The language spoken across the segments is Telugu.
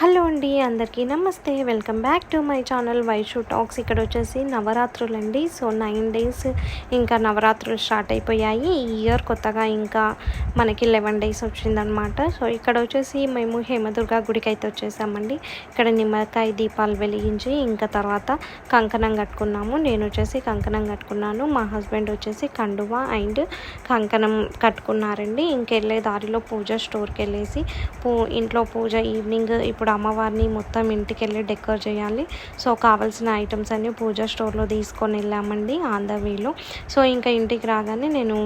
హలో అండి అందరికీ నమస్తే. Welcome back to my channel Vaishu talks ఇక్కడ వచ్చేసి నవరాత్రులు అండి సో నైన్ డేస్ ఇంకా నవరాత్రులు స్టార్ట్ అయిపోయాయి. ఈ ఇయర్ కొత్తగా ఇంకా మనకి లెవెన్ డేస్ వచ్చిందనమాట సో ఇక్కడ వచ్చేసి మేము హేమదుర్గ గుడికి అయితే వచ్చేసామండి. ఇక్కడ నిమ్మకాయ దీపాలు వెలిగించి ఇంకా తర్వాత కంకణం కట్టుకున్నాము. నేను వచ్చేసి కంకణం కట్టుకున్నాను. మా హస్బెండ్ వచ్చేసి కండువ అండ్ కంకణం కట్టుకున్నారండి. ఇంకెళ్ళే దారిలో పూజ స్టోర్కి వెళ్ళేసి పూ ఇంట్లో పూజ ఈవినింగ్ ఇప్పుడు అమ్మవారిని మొత్తం ఇంటికి వెళ్ళి డెకర్ చేయాలి. సో కావాల్సిన ఐటమ్స్ అన్నీ పూజ స్టోర్లో తీసుకొని వెళ్ళామండి ఆన్ ద వేలో సో ఇంకా ఇంటికి రాగానే నేను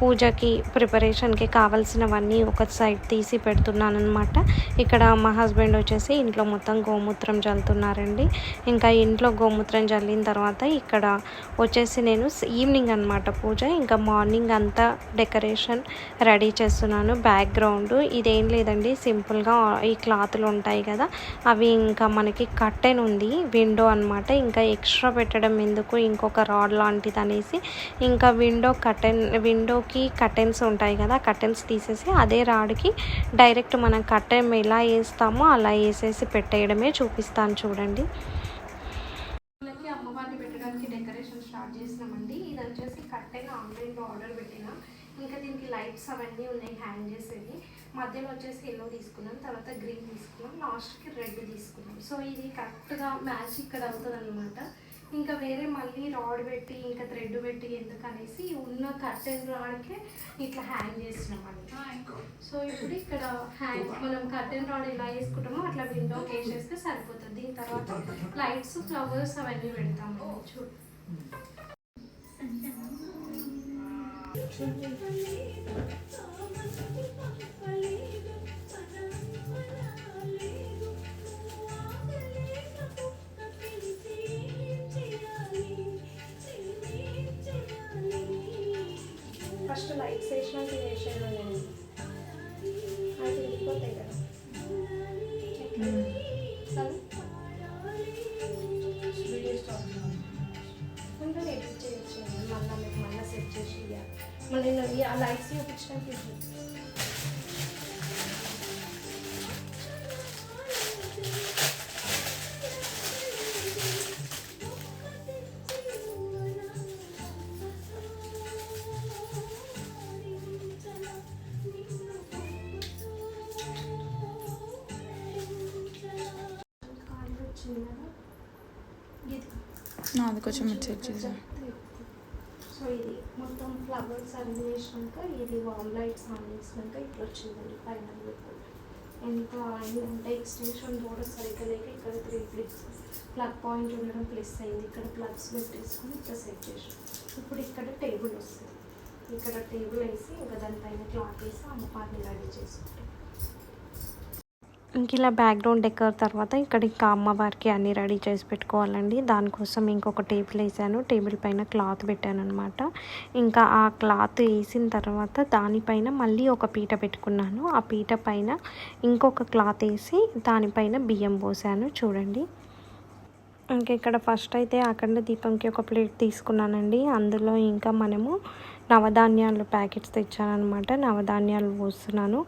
పూజకి ప్రిపరేషన్కి కావాల్సినవన్నీ ఒక సైడ్ తీసి పెడుతున్నాను అనమాట ఇక్కడ మా హస్బెండ్ వచ్చేసి ఇంట్లో మొత్తం గోమూత్రం చల్లుతున్నారండి ఇంకా ఇంట్లో గోమూత్రం చల్లిన తర్వాత ఇక్కడ వచ్చేసి నేను ఈవినింగ్ అనమాట పూజ. ఇంకా మార్నింగ్ అంతా డెకరేషన్ రెడీ చేస్తున్నాను. బ్యాక్గ్రౌండ్ ఇదేం లేదండి. సింపుల్గా ఈ క్లాతులు ఉంటాయి కదా? అవి ఇంకా మనకి కట్టెన్ ఉంది విండో అనమాట ఇంకా ఎక్స్ట్రా పెట్టడం ఎందుకు? ఇంకొక రాడ్ లాంటిది అనేసి. ఇంకా విండో కటెన్ విండోకి కటెన్స్ ఉంటాయి కదా కటెన్స్ తీసేసి అదే రాడ్కి డైరెక్ట్ మనం కట్టెన్ ఎలా వేస్తామో అలా వేసేసి పెట్టేయడమే చూపిస్తాను చూడండి. అమ్మవారిని పెట్టడానికి డెకరేషన్ స్టార్ట్ చేసినామండి. ఇది వచ్చేసి కట్టెన్ ఆన్లైన్లో ఆర్డర్ ఇంకా దీనికి లైట్స్ అవన్నీ ఉన్నాయి హ్యాంగ్ చేసేవి మధ్యలో వచ్చేసి ఎల్లో తీసుకున్నాం తర్వాత గ్రీన్ తీసుకున్నాం లాస్ట్కి రెడ్ తీసుకున్నాం. సో ఇది కరెక్ట్గా మ్యాచ్ ఇక్కడ అవుతుంది అనమాట ఇంకా వేరే మళ్ళీ రాడ్ పెట్టి ఇంకా థ్రెడ్ పెట్టి ఎందుకనేసి ఉన్న కట్టెన్ రాడ్కే ఇట్లా హ్యాంగ్ చేసినాం అండి సో ఇప్పుడు ఇక్కడ హ్యాంగ్ మనం కర్టెన్ రాడ్ ఎలా వేసుకుంటామో అట్లా విండోకి వేసేస్తే సరిపోతుంది. దీని తర్వాత లైట్స్ ఫ్లవర్స్ అవన్నీ పెడతాము. చూడు. ఫస్ట్ లైట్స్ వేసినాక వేసాను నేను అది వెళ్ళిపోతాయి కదా. సరే ఇంకా ఎడిట్ చేయొచ్చు మళ్ళీ మీకు మళ్ళీ సెట్ చేసి ఇవ్వాలి మళ్ళీ నేను ఆ లైట్స్ చూపించడానికి నాది కొంచెం ఇటు సెట్ చేసా సో ఇది మొత్తం ఫ్లవర్స్ అన్ని వేసినాక ఇది వామ్ లైట్స్ ఆన్ చేసినాక ఇట్లా వచ్చిందండి ఫైనల్ లుక్ ఇంకా అంటే ఎక్స్టెన్షన్ కూడా సరిగ్గా లేక ఇక్కడ త్రీ ప్లిక్స్ ప్లగ్ పాయింట్ ఉండడం ప్లస్ అయింది. ఇక్కడ ప్లగ్స్ పెట్టేసుకొని ఇట్లా సెట్ చేసాం ఇప్పుడు ఇక్కడ టేబుల్ వస్తుంది. ఇక్కడ టేబుల్ వేసి ఇంకా దానిపైన క్లాత్ వేసి అమ్మవారిని రెడీ చేసుకుంటాం ఇంక ఇలా బ్యాక్గ్రౌండ్ డెకర్ తర్వాత ఇక్కడ ఇంకా అమ్మవారికి అన్నీ రెడీ చేసి పెట్టుకోవాలండి. దానికోసం ఇంకొక టేబుల్ వేసాను. టేబుల్ పైన క్లాత్ పెట్టాను అనమాట ఇంకా ఆ క్లాత్ వేసిన తర్వాత దానిపైన మళ్ళీ ఒక పీట పెట్టుకున్నాను. ఆ పీట పైన ఇంకొక క్లాత్ వేసి దానిపైన బియ్యం పోసాను. చూడండి. ఇంకా ఇక్కడ ఫస్ట్ అయితే అఖండ దీపంకి ఒక ప్లేట్ తీసుకున్నానండి. అందులో ఇంకా మనము నవధాన్యాలు ప్యాకెట్స్ తెచ్చానమాట నవధాన్యాలు పోస్తున్నాను.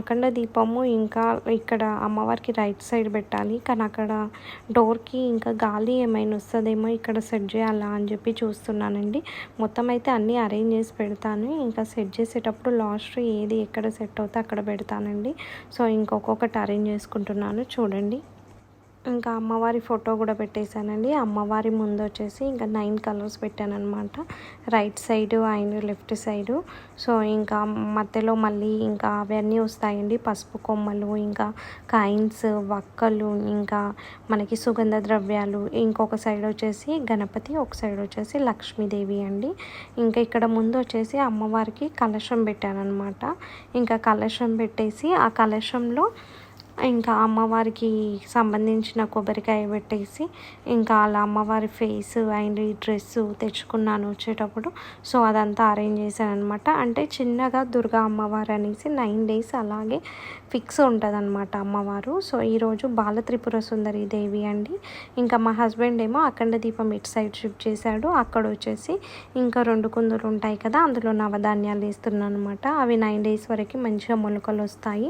అఖండ దీపము ఇంకా ఇక్కడ అమ్మవారికి రైట్ సైడ్ పెట్టాలి. కానీ అక్కడ డోర్కి ఇంకా గాలి ఏమైనా వస్తుందేమో ఇక్కడ సెట్ చేయాలా అని చెప్పి చూస్తున్నానండి. మొత్తం అయితే అన్నీ అరేంజ్ చేసి పెడతాను. ఇంకా సెట్ చేసేటప్పుడు లాస్ట్ ఏది ఎక్కడ సెట్ అవుతే అక్కడ పెడతానండి. సో ఇంకొకటి అరేంజ్ చేసుకుంటున్నాను. చూడండి. ఇంకా అమ్మవారి ఫోటో కూడా పెట్టేశానండి. అమ్మవారి ముందు వచ్చేసి ఇంకా నైన్ కలర్స్ పెట్టాను అనమాట right side and left side. So ఇంకా మధ్యలో మళ్ళీ ఇంకా అవన్నీ వస్తాయండి. పసుపు కొమ్మలు ఇంకా కాయిన్స్ వక్కలు ఇంకా మనకి సుగంధ ద్రవ్యాలు. ఇంకొక సైడ్ వచ్చేసి గణపతి ఒక సైడ్ వచ్చేసి లక్ష్మీదేవి అండి. ఇంకా ఇక్కడ ముందు వచ్చేసి అమ్మవారికి కలశం పెట్టాను అనమాట ఇంకా కలశం పెట్టేసి ఆ కలశంలో ఇంకా అమ్మవారికి సంబంధించిన కొబ్బరికాయ పెట్టేసి ఇంకా అలా అమ్మవారి ఫేస్ అండ్ ఈ డ్రెస్ తెచ్చుకున్నాను వచ్చేటప్పుడు. సో అదంతా అరేంజ్ చేశాను అనమాట అంటే చిన్నగా దుర్గా అమ్మవారు అనేసి నైన్ డేస్ అలాగే ఫిక్స్ ఉంటుందన్నమాట అమ్మవారు. సో ఈరోజు బాల త్రిపుర సుందరి దేవి అండి. ఇంకా మా హస్బెండ్ ఏమో అఖండ దీపం ఇటు సైడ్ షిఫ్ట్ చేశాడు అక్కడ వచ్చేసి ఇంకా రెండు కుందులు ఉంటాయి కదా అందులో నవధాన్యాలు వేస్తున్నాను అనమాట అవి నైన్ డేస్ వరకు మంచిగా మొలకలు వస్తాయి.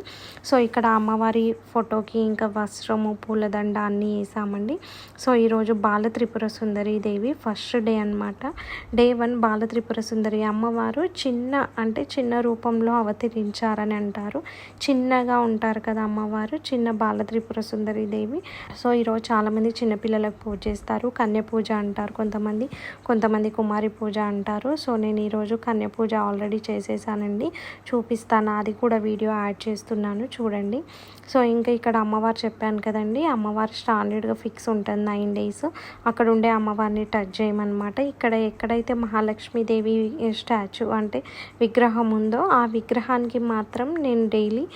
సో ఇక్కడ అమ్మవారి ఫోటోకి ఇంకా వస్త్రము పూలదండ అన్నీ వేసామండి. సో ఈరోజు బాల త్రిపుర సుందరి దేవి ఫస్ట్ డే అనమాట డే వన్ బాల త్రిపుర సుందరి అమ్మవారు చిన్న అంటే చిన్న రూపంలో అవతరించారని అంటారు. చిన్నగా ఉంటారు కదా అమ్మవారు చిన్న బాల త్రిపుర సుందరి దేవి. సో ఈరోజు చాలామంది చిన్నపిల్లలకు పూజ చేస్తారు. కన్య పూజ అంటారు కొంతమంది. కొంతమంది కుమారి పూజ అంటారు. సో నేను ఈరోజు కన్య పూజ ఆల్రెడీ చేసేసానండి. చూపిస్తాను. అది కూడా వీడియో యాడ్ చేస్తున్నాను. చూడండి. సో ఇంకా ఇక్కడ అమ్మవారు చెప్పాను కదండి. అమ్మవారు స్టాండర్డ్గా ఫిక్స్ ఉంటుంది నైన్ డేస్. అక్కడ ఉండే అమ్మవారిని టచ్ చేయమన్నమాట. ఇక్కడ ఎక్కడైతే మహాలక్ష్మీదేవి స్టాచ్యూ అంటే విగ్రహం ఉందో ఆ విగ్రహానికి మాత్రం నేను డైలీ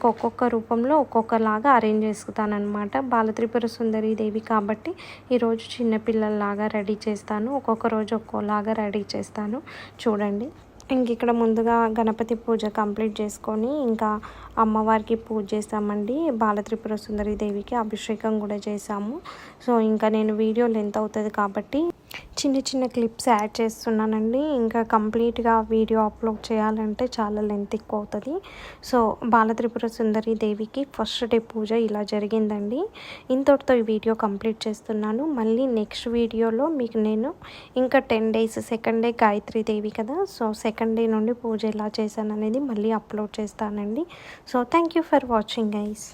ఇంకొక్కొక్క రూపంలో ఒక్కొక్కలాగా అరేంజ్ చేసుకుతానమాట బాలత్రిపుర సుందరి దేవి కాబట్టి ఈరోజు చిన్నపిల్లల్లాగా రెడీ చేస్తాను. ఒక్కొక్క రోజు ఒక్కోలాగా రెడీ చేస్తాను. చూడండి. ఇంక ఇక్కడ ముందుగా గణపతి పూజ కంప్లీట్ చేసుకొని ఇంకా అమ్మవారికి పూజ చేసామండి బాలత్రిపుర సుందరి దేవికి అభిషేకం కూడా చేసాము సో ఇంకా నేను వీడియో లెంత్ అవుతుంది కాబట్టి చిన్న చిన్న క్లిప్స్ యాడ్ చేస్తున్నానండి. ఇంకా కంప్లీట్గా వీడియో అప్లోడ్ చేయాలంటే చాలా లెంత్ ఎక్కువ అవుతుంది సో బాలత్రిపుర సుందరి దేవికి ఫస్ట్ డే పూజ ఇలా జరిగిందండి. ఇంతటితో ఈ వీడియో కంప్లీట్ చేస్తున్నాను. మళ్ళీ నెక్స్ట్ వీడియోలో మీకు నేను ఇంకా ten days second day Gayatri Devi కదా సో సెకండ్ డే నుండి పూజ ఎలా చేశాను అనేది మళ్ళీ అప్లోడ్ చేస్తానండి. So thank you for watching guys.